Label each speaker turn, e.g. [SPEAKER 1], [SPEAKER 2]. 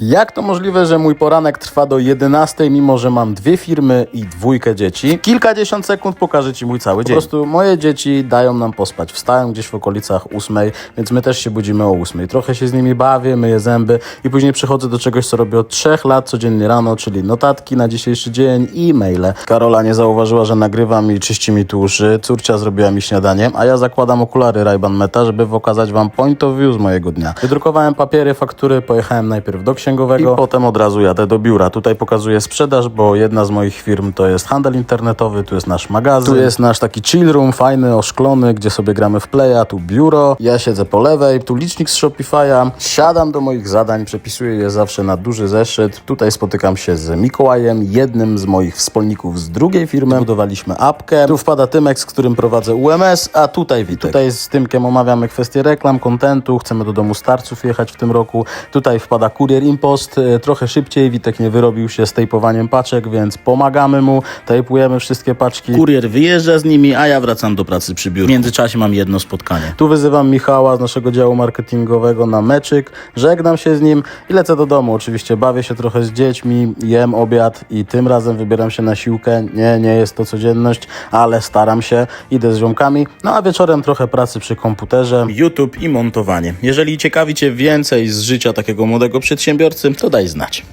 [SPEAKER 1] Jak to możliwe, że mój poranek trwa do 11, mimo że mam dwie firmy i dwójkę dzieci? Kilkadziesiąt sekund pokażę Ci mój cały dzień. Po prostu moje dzieci dają nam pospać. Wstają gdzieś w okolicach 8, więc my też się budzimy o 8. Trochę się z nimi bawię, myję zęby i później przechodzę do czegoś, co robię od 3 lat codziennie rano, czyli notatki na dzisiejszy dzień i maile. Karola nie zauważyła, że nagrywam i czyści mi tu uszy. Córcia zrobiła mi śniadanie, a ja zakładam okulary Ray-Ban Meta, żeby pokazać Wam point of view z mojego dnia. Wydrukowałem papiery, faktury, pojechałem najpierw do księgowego i potem od razu jadę do biura. Tutaj pokazuję sprzedaż, bo jedna z moich firm to jest handel internetowy, tu jest nasz magazyn, tu jest nasz taki chill room, fajny, oszklony, gdzie sobie gramy w playa, tu biuro, ja siedzę po lewej, tu licznik z Shopify'a, siadam do moich zadań, przepisuję je zawsze na duży zeszyt. Tutaj spotykam się z Mikołajem, jednym z moich wspólników z drugiej firmy. Budowaliśmy apkę. Tu wpada Tymek, z którym prowadzę UMS, a tutaj Witek. Tutaj z Tymkiem omawiamy kwestie reklam, kontentu, chcemy do domu starców jechać w tym roku. Tutaj wpada kurier Impost, e, trochę szybciej, Witek nie wyrobił się z tejpowaniem paczek, więc pomagamy mu, tejpujemy wszystkie paczki. Kurier wyjeżdża z nimi, a ja wracam do pracy przy biurze. W międzyczasie mam jedno spotkanie. Tu wyzywam Michała z naszego działu marketingowego na meczyk, żegnam się z nim i lecę do domu. Oczywiście bawię się trochę z dziećmi, jem obiad i tym razem wybieram się na siłkę. Nie, nie jest to codzienność, ale staram się, idę z ziomkami, no a wieczorem trochę pracy przy komputerze, YouTube i montowanie. Jeżeli ciekawi Cię więcej z życia takiego młodego przedsiębiorcy, to daj znać.